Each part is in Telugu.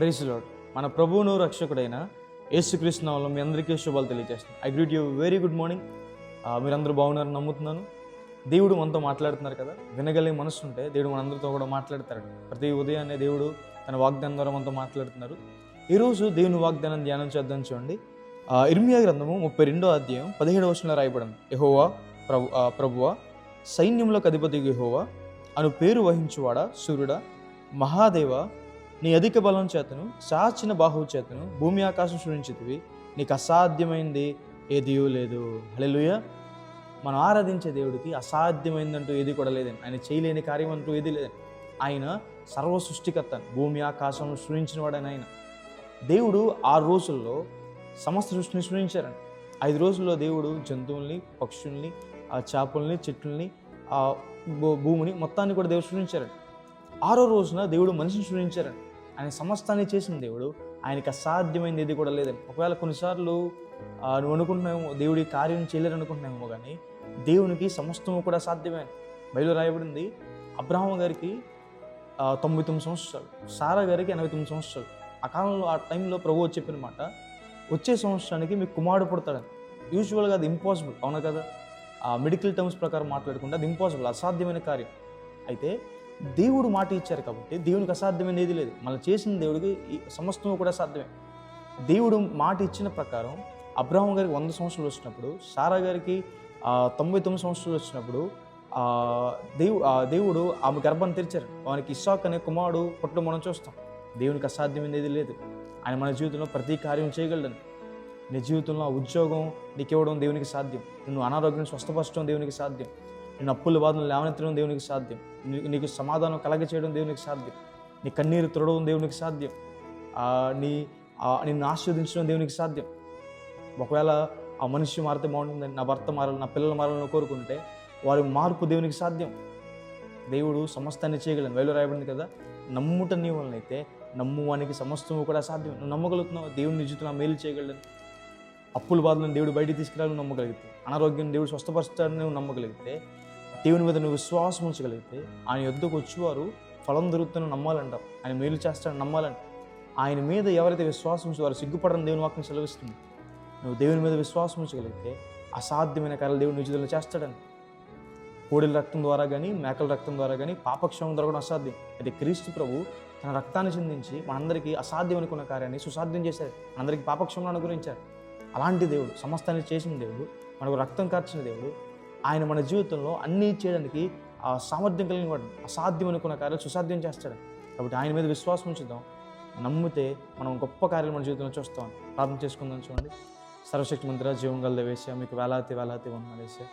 ప్రైజ్ లాడ్ మన ప్రభువును రక్షకుడైన యేసుక్రీస్తు నామంలో మీ అందరికీ శుభాలు తెలియజేస్తున్నాను I greet you very good morning మీరందరూ బాగున్నారని నమ్ముతున్నాను. దేవుడు మనతో మాట్లాడుతున్నారు కదా వినగలిగే మనసు ఉంటే దేవుడు మనందరితో కూడా మాట్లాడతాడు. ప్రతి ఉదయాన్నే దేవుడు తన వాగ్దానం ద్వారా మనతో మాట్లాడుతున్నారు. ఈరోజు దేవుని వాగ్దానం ధ్యానం చేద్దాం చూడండి. ఇర్మియా గ్రంథము ముప్పై రెండో అధ్యాయం పదిహేడవ వచనంలో రాయబడింది. యహోవా ప్రభు ప్రభువ ప్రభువా సైన్యంలోకి అధిపతి యహోవా అను పేరు వహించువాడా సూర్యుడా మహాదేవ నీ అధిక బలం చేతను సాచిన బాహువు చేతను భూమి ఆకాశం సృష్టించితివి నీకు అసాధ్యమైంది ఏదియూ లేదు. హలెలుయ మనం ఆరాధించే దేవుడికి అసాధ్యమైందంటూ ఏది కూడా లేదని ఆయన చేయలేని కార్యం అంటూ ఏది లేదని ఆయన సర్వ సృష్టికర్త భూమి ఆకాశం సృష్టించినవాడని ఆయన. దేవుడు ఆరు రోజుల్లో సమస్త సృష్టిని సృష్టించారని ఐదు రోజుల్లో దేవుడు జంతువుల్ని పక్షుల్ని ఆ చేపల్ని చెట్లని ఆ భూ- భూమిని మొత్తాన్ని కూడా దేవుడు సృష్టించారండి ఆరో రోజున దేవుడు మనిషిని సృష్టించారండి ఆయన సమస్తాన్ని చేసిన దేవుడు. ఆయనకి అసాధ్యమైనది ఏది కూడా లేదని ఒకవేళ కొన్నిసార్లు నువ్వు అనుకుంటున్నామో దేవుడి కార్యం చేయలేరు అనుకుంటున్నామేమో కానీ దేవునికి సమస్తము కూడా సాధ్యమే. బయలు రాయబడింది అబ్రహం గారికి తొంభై తొమ్మిది సంవత్సరాలు సారా గారికి ఎనభై తొమ్మిది సంవత్సరాలు. ఆ కాలంలో ఆ టైంలో ప్రభు చెప్పిన మాట వచ్చే సంవత్సరానికి మీకు కుమారుడు పుడతాడని. యూజువల్గా అది ఇంపాసిబుల్ అవునా కదా? ఆ మెడికల్ టర్మ్స్ ప్రకారం మాట్లాడుకుంటే అది ఇంపాసిబుల్ అసాధ్యమైన కార్యం. అయితే దేవుడు మాట ఇచ్చారు కాబట్టి దేవునికి అసాధ్యమైనది ఏది లేదు. మనం చేసిన దేవుడికి ఈ సమస్తము కూడా సాధ్యమే. దేవుడు మాట ఇచ్చిన ప్రకారం అబ్రహం గారికి వంద సంవత్సరాలు వచ్చినప్పుడు సారా గారికి తొంభై తొమ్మిది సంవత్సరాలు వచ్చినప్పుడు దేవు ఆ దేవుడు ఆమె గర్భాన్ని తెరిచారు. వానికి ఇస్సాక్ అనే కుమారుడు పుట్టడం మనం చూస్తాం. దేవునికి అసాధ్యమైనది ఏది లేదు. ఆయన మన జీవితంలో ప్రతి కార్యం చేయగలడని. నీ జీవితంలో ఆ ఉద్యోగం నీకు ఇవ్వడం దేవునికి సాధ్యం. నువ్వు అనారోగ్యం స్వస్థపరచడం దేవునికి సాధ్యం. నేను అప్పుల బాధలు లేవనెత్తడం దేవునికి సాధ్యం. నీకు సమాధానం కలగ చేయడం దేవునికి సాధ్యం. నీ కన్నీరు తుడవడం దేవునికి సాధ్యం. నీ నిన్ను ఆస్వాదించడం దేవునికి సాధ్యం. ఒకవేళ ఆ మనిషి మారితే బాగుంటుందని నా భర్త మారాలి నా పిల్లలు మారాలని కోరుకుంటే వారి మార్పు దేవునికి సాధ్యం. దేవుడు సమస్తాన్ని చేయగలను వేలు రాయబడింది కదా నమ్ముట నీ వలనైతే నమ్మువానికి సమస్తము కూడా సాధ్యం. నువ్వు నమ్మగలుగుతున్నావు? దేవుని నీ జీవితంలో మేలు చేయగలను అప్పుల బాధలను దేవుడు బయటికి తీసుకురాలని నమ్మగలిగితే అనారోగ్యం దేవుడు స్వస్థపరుస్తాడని నువ్వు నమ్మగలిగితే దేవుని మీద నువ్వు విశ్వాసం ఉంచగలిగితే ఆయన యుద్ధకు వచ్చేవారు ఫలం దొరుకుతున్న నమ్మాలంటాం. ఆయన మేలు చేస్తాడని నమ్మాలంట. ఆయన మీద ఎవరైతే విశ్వాసం ఉంచి వారు సిగ్గుపడని దేవుని వాక్యం సెలవిస్తుంది. నువ్వు దేవుని మీద విశ్వాసం ఉంచగలిగితే అసాధ్యమైన కార్యాలు దేవుని నీ చేస్తాడని. కోడిల రక్తం ద్వారా కానీ మేకల రక్తం ద్వారా కానీ పాపక్షేమం ద్వారా కూడా అసాధ్యం. అయితే క్రీస్తు ప్రభు తన రక్తాన్ని చెందించి మనందరికీ అసాధ్యం అనుకున్న కార్యాన్ని సుసాధ్యం చేశారు మనందరికీ పాపక్షేమం అనుగ్రహించారు అలాంటి దేవుడు సమస్తాన్ని చేసిన దేవుడు మనకు రక్తం కార్చిన దేవుడు ఆయన మన జీవితంలో అన్నీ చేయడానికి ఆ సామర్థ్యం కలిగిన వాడు అసాధ్యం అనుకున్న కార్యాలు సుసాధ్యం చేస్తాడు. కాబట్టి ఆయన మీద విశ్వాసం ఉంచుదాం. నమ్మితే మనం గొప్ప కార్యాలు మన జీవితంలో చూస్తాం. ప్రార్థన చేసుకుందాం చూడండి. సర్వశక్తి మంత్ర జీవం గల దేవేశ మీకు వేలాతి వేలాతి వందనాలేసే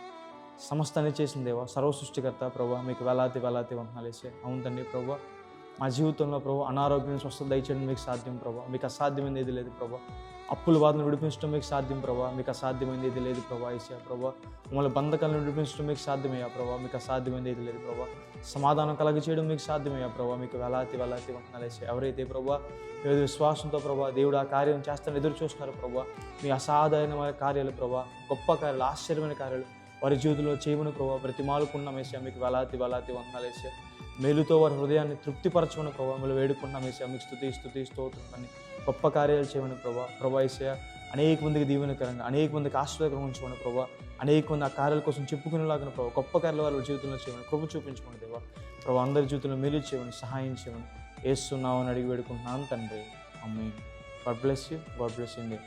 సమస్తాన్ని చేసిన దేవా సర్వ సృష్టికర్త ప్రభు మీకు వేలాతి వేలాతి వందనాలేసే అవును తండ్రి ప్రభు మా జీవితంలో ప్రభు అనారోగ్యం స్వస్థత దయచేయడం మీకు సాధ్యం ప్రభా. మీకు అసాధ్యమైనది ఏది లేదు ప్రభా. అప్పుల బాధను విడిపించడం మీకు సాధ్యం ప్రభా. మీకు అసాధ్యమైనది ఏది లేదు ప్రభా ఈసా ప్రభా. మమ్మల్ని బంధకాలను విడిపించడం మీకు సాధ్యమయ్యా ప్రభా. మీకు అసాధ్యమైనది ఏది లేదు ప్రభా. సమాధానం కలగ చేయడం మీకు సాధ్యమయ్యా ప్రభా. మీకు వెలాతి వెలాతి వందనాలేసే ఎవరైతే ప్రభా ఏదో విశ్వాసంతో ప్రభా దేవుడు ఆ కార్యం చేస్తాను ఎదురు చూస్తున్నారు ప్రభా మీ అసాధారణమైన కార్యాలు ప్రభా గొప్ప కార్యాలు ఆశ్చర్యమైన కార్యాలు వారి జీవితంలో చేయమని ప్రభావ ప్రతి మేసా మీకు వెలాతి వెలాతి వందనాలేసా మేలుతో వారి హృదయాన్ని తృప్తిపరచమని ప్రభావ మీరు వేడుకున్నాం మేసా మీకు స్థుతి స్థుతి స్తోత్రమని గొప్ప కార్యాలు చేయమని ప్రభా. ప్రభా ఏసయ్య అనేక మందికి దీవెనకరంగా అనేక మందికి ఆశ్రయకరం ఉంచమని ప్రభా. అనేక మంది ఆ కార్యాల కోసం చెప్పుకునేలాగా ప్రభావ గొప్ప కార్యాలు వారి జీవితంలో చేయమని కృప చూపించమని దేవా. ప్రభా అందరి జీవితంలో మేలు చేయమని సహాయం చేయమని వేస్తున్నామని అడిగి వేడుకుంటున్నాను తండ్రి. అమ్మాయి God bless you God bless India